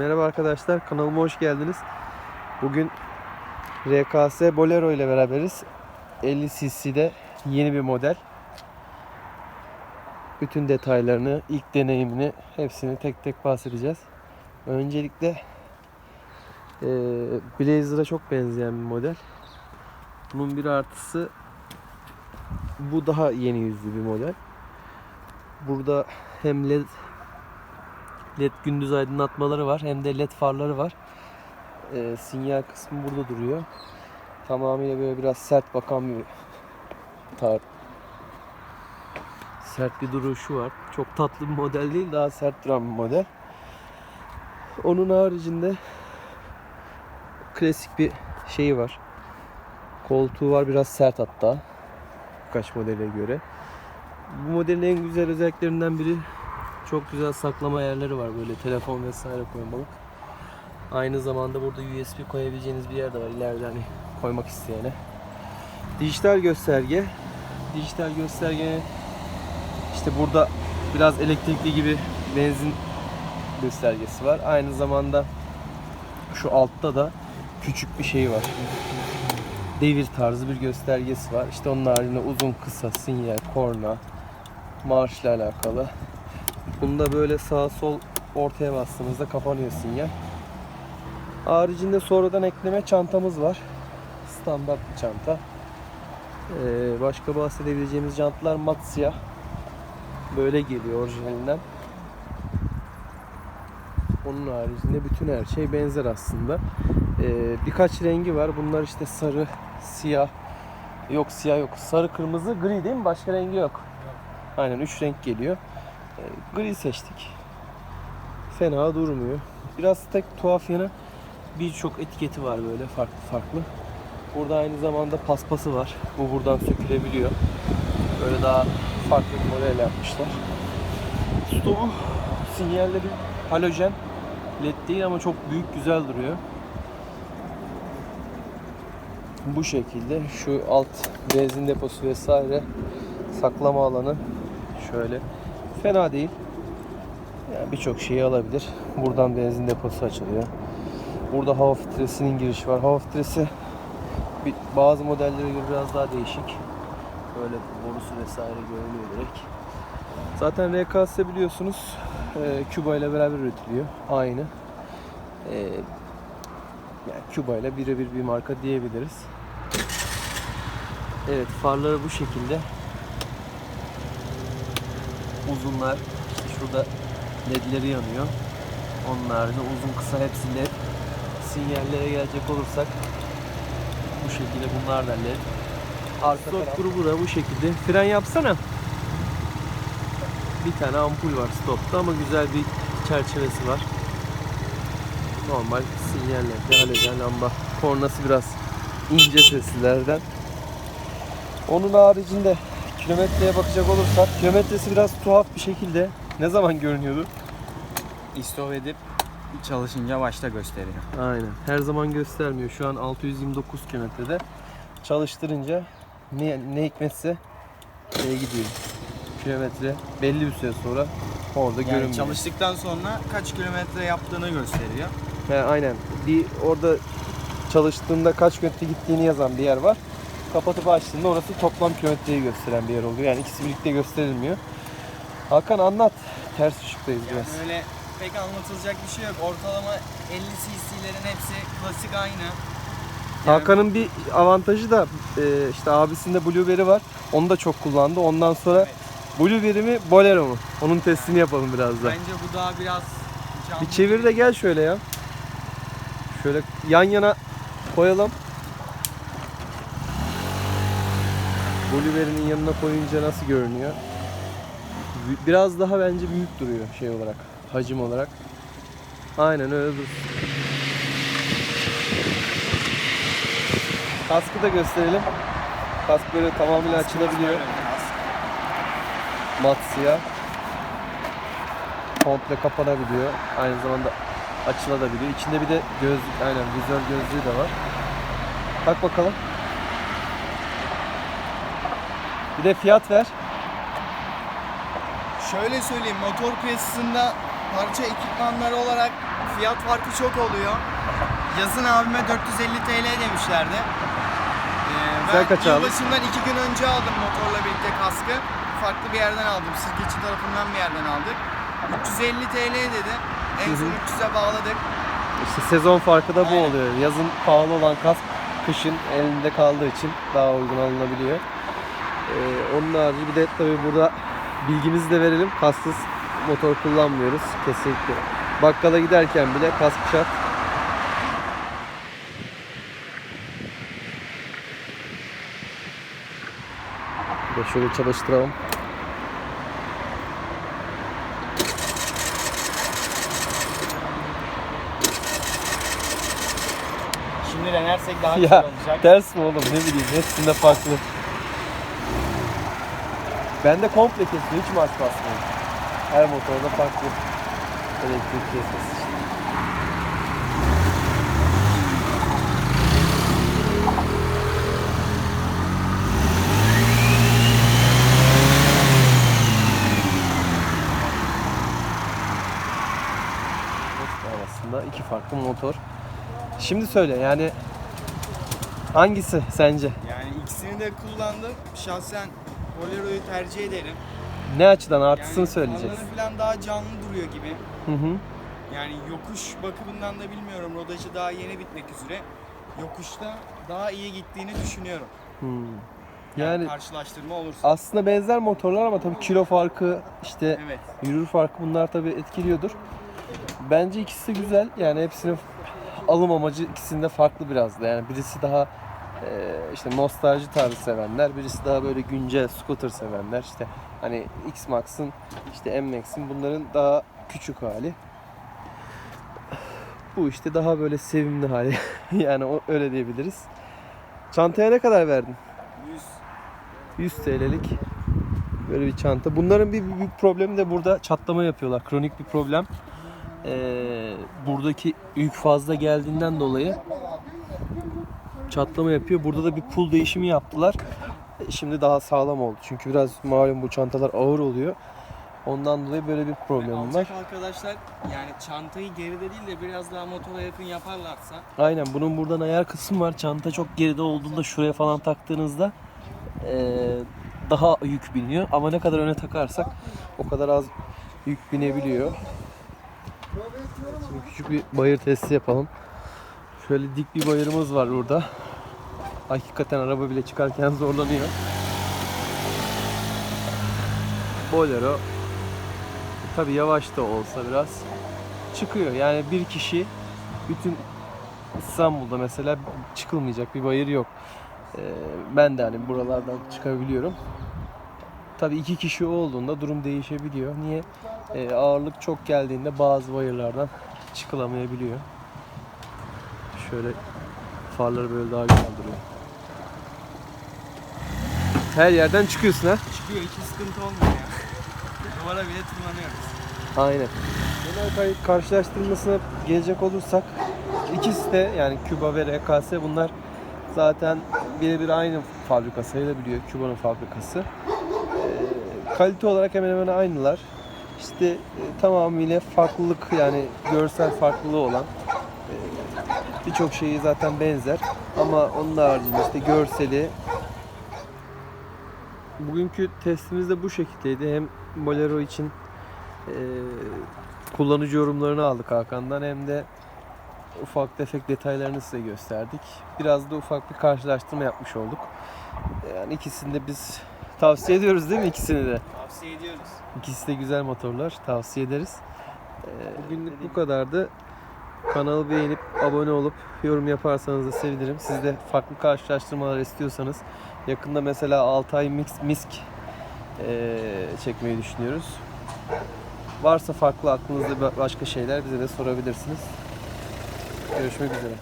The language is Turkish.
Merhaba arkadaşlar, kanalıma hoş geldiniz. Bugün RKS Bolero ile beraberiz. 50 cc'de yeni bir model. Bütün detaylarını, ilk deneyimini, hepsini tek tek bahsedeceğiz. Öncelikle eee Blazer'a çok benzeyen bir model. Bunun bir artısı bu daha yeni yüzlü bir model. Burada hem led led gündüz aydınlatmaları var hem de led farları var. Ee, sinyal kısmı burada duruyor. Tamamıyla böyle biraz sert bakan bir tar sert bir duruşu var. Çok tatlı bir model değil, daha sert duran bir model. Onun haricinde klasik bir şeyi var. Koltuğu var biraz sert hatta. Birkaç modele göre. Bu modelin en güzel özelliklerinden biri çok güzel saklama yerleri var böyle telefon vesaire koymalık. Aynı zamanda burada USB koyabileceğiniz bir yer de var ileride hani koymak isteyene. Dijital gösterge. Dijital gösterge işte burada biraz elektrikli gibi benzin göstergesi var. Aynı zamanda şu altta da küçük bir şey var. Devir tarzı bir göstergesi var. İşte onun haricinde uzun kısa sinyal, korna, marşla alakalı. Bunda böyle sağ sol ortaya bastığınızda kapanıyor sinyal. Haricinde sonradan ekleme çantamız var. Standart bir çanta. Ee, başka bahsedebileceğimiz jantlar mat siyah. Böyle geliyor orijinalinden. Onun haricinde bütün her şey benzer aslında. Ee, birkaç rengi var. Bunlar işte sarı, siyah. Yok siyah yok. Sarı, kırmızı, gri değil mi? Başka rengi yok. Aynen 3 renk geliyor. Gri seçtik. Fena durmuyor. Biraz tek tuhaf yanı birçok etiketi var böyle farklı farklı. Burada aynı zamanda paspası var. Bu buradan sökülebiliyor. Böyle daha farklı bir model yapmışlar. Stovu sinyalleri halojen led değil ama çok büyük güzel duruyor. Bu şekilde şu alt benzin deposu vesaire saklama alanı şöyle fena değil. Yani birçok şeyi alabilir. Buradan benzin deposu açılıyor. Burada hava filtresinin girişi var. Hava filtresi bazı modellere göre biraz daha değişik. Böyle borusu vesaire görünüyor direkt. Zaten RKS biliyorsunuz e, Küba ile beraber üretiliyor. Aynı. E, yani Küba ile birebir bir marka diyebiliriz. Evet farları bu şekilde. Uzunlar. İşte şurada ledleri yanıyor. Onun haricinde uzun kısa hepsi led. Sinyallere gelecek olursak bu şekilde bunlar da led. Arka stop grubu da bu şekilde. Fren yapsana. Bir tane ampul var stopta ama güzel bir çerçevesi var. Normal sinyallerle halojen lamba. Kornası biraz ince seslilerden. Onun haricinde kilometreye bakacak olursak kilometresi biraz tuhaf bir şekilde ne zaman görünüyordu? İstop edip çalışınca başta gösteriyor. Aynen. Her zaman göstermiyor. Şu an 629 kilometrede. Çalıştırınca ne, ne hikmetse şeye gidiyor. Kilometre belli bir süre sonra orada Yani görünmüyor. çalıştıktan sonra kaç kilometre yaptığını gösteriyor. He, aynen. Bir orada çalıştığında kaç kilometre gittiğini yazan bir yer var. Kapatıp açtığında orası toplam kilometreyi gösteren bir yer oluyor. Yani ikisi birlikte gösterilmiyor. Hakan anlat. Ters ışıktayız Yani biraz. öyle pek anlatılacak bir şey yok. Ortalama 50 cc'lerin hepsi klasik aynı. Yani Hakan'ın bir avantajı da e, işte abisinde Blueberry var. Onu da çok kullandı. Ondan sonra Evet. Blueberry mi Bolero mu? Onun testini yapalım biraz da. Bence bu daha biraz canlı. Bir çevir de gel şöyle ya. Şöyle yan yana koyalım. Blueberry'nin yanına koyunca nasıl görünüyor? Bi- Biraz daha bence büyük duruyor şey olarak, hacim olarak. Aynen öyle dur. Kaskı da gösterelim. Kask böyle tamamıyla açılabiliyor. Mat siyah. Komple kapanabiliyor. Aynı zamanda açılabiliyor. İçinde bir de gözlük, aynen vizör gözlüğü de var. Tak bakalım. Bir de fiyat ver. Şöyle söyleyeyim motor piyasasında parça ekipmanları olarak fiyat farkı çok oluyor. Yazın abime 450 TL demişlerdi. Ee, Sen ben kaç aldın? yılbaşından iki gün önce aldım motorla birlikte kaskı. Farklı bir yerden aldım. Sirkeci tarafından bir yerden aldık. 350 TL dedi. En son 300'e bağladık. İşte sezon farkı da bu Aynen. oluyor. Yazın pahalı olan kask kışın elinde kaldığı için daha uygun alınabiliyor. Ee, onun harici bir de tabii burada bilgimizi de verelim. Kasksız motor kullanmıyoruz kesinlikle. Bakkala giderken bile kask şart. De şöyle çalıştıralım. Şimdi denersek daha güzel olacak. ters mi oğlum ne bileyim hepsinde farklı. Ben de komple kesiyor hiç marş basmıyorum. Her motorda farklı elektrik kesmesi arasında iki farklı motor. Şimdi söyle yani hangisi sence? Yani ikisini de kullandım. Şahsen Bolero'yu tercih ederim. Ne açıdan artısını yani söyleyeceksin? Alanı falan daha canlı duruyor gibi. Hı hı. Yani yokuş bakımından da bilmiyorum. Rodajı daha yeni bitmek üzere. Yokuşta daha iyi gittiğini düşünüyorum. Hmm. Yani, Yani karşılaştırma olursa. aslında benzer motorlar ama tabii kilo farkı işte Evet. yürür farkı bunlar tabii etkiliyordur. Bence ikisi de güzel. Yani hepsinin alım amacı ikisinde farklı biraz da. Yani birisi daha işte nostalji tarzı sevenler, birisi daha böyle güncel scooter sevenler. İşte hani X-Max'ın, işte M-Max'in bunların daha küçük hali. Bu işte daha böyle sevimli hali. yani o, öyle diyebiliriz. Çantaya ne kadar verdin? 100 100 TL'lik böyle bir çanta. Bunların bir büyük problemi de burada çatlama yapıyorlar. Kronik bir problem. Ee, buradaki yük fazla geldiğinden dolayı çatlama yapıyor. Burada da bir pul değişimi yaptılar. E, Şimdi daha sağlam oldu. Çünkü biraz malum bu çantalar ağır oluyor. Ondan dolayı böyle bir problemim var. alacak arkadaşlar yani çantayı geride değil de biraz daha motora yakın yaparlarsa Aynen bunun buradan ayar kısmı var. Çanta çok geride olduğunda şuraya falan taktığınızda eee, daha yük biniyor. Ama ne kadar öne takarsak o kadar az yük binebiliyor. Şimdi küçük bir bayır testi yapalım. Şöyle dik bir bayırımız var burada. Hakikaten araba bile çıkarken zorlanıyor. Bolero tabi yavaş da olsa biraz çıkıyor. Yani bir kişi bütün İstanbul'da mesela çıkılmayacak bir bayır yok. Ee, ben de hani buralardan çıkabiliyorum. Tabii iki kişi olduğunda durum değişebiliyor. Niye? Ee, ağırlık çok geldiğinde bazı bayırlardan çıkılamayabiliyor. Şöyle farları böyle daha güzel duruyor. Her yerden çıkıyorsun ha? çıkıyor hiç sıkıntı olmuyor ya. Duvara bile tırmanıyoruz. Aynen. Genel kay- karşılaştırmasına gelecek olursak ikisi de yani Küba ve RKS bunlar zaten birebir aynı fabrika sayılabiliyor. Küba'nın fabrikası. Ee, kalite olarak hemen hemen aynılar. İşte e, tamamıyla farklılık yani görsel farklılığı olan birçok şeyi zaten benzer ama onun haricinde işte görseli bugünkü testimiz de bu şekildeydi. Hem Bolero için e, kullanıcı yorumlarını aldık Hakan'dan hem de ufak tefek detaylarını size gösterdik. Biraz da ufak bir karşılaştırma yapmış olduk. Yani ikisini de biz tavsiye ediyoruz değil mi ikisini de? Tavsiye ediyoruz. İkisi de güzel motorlar. Tavsiye ederiz. Ee, bugünlük bu kadardı. Kanalı beğenip abone olup yorum yaparsanız da sevinirim. Siz de farklı karşılaştırmalar istiyorsanız yakında mesela Altay Mix Misk ee, çekmeyi düşünüyoruz. Varsa farklı aklınızda başka şeyler bize de sorabilirsiniz. Görüşmek üzere.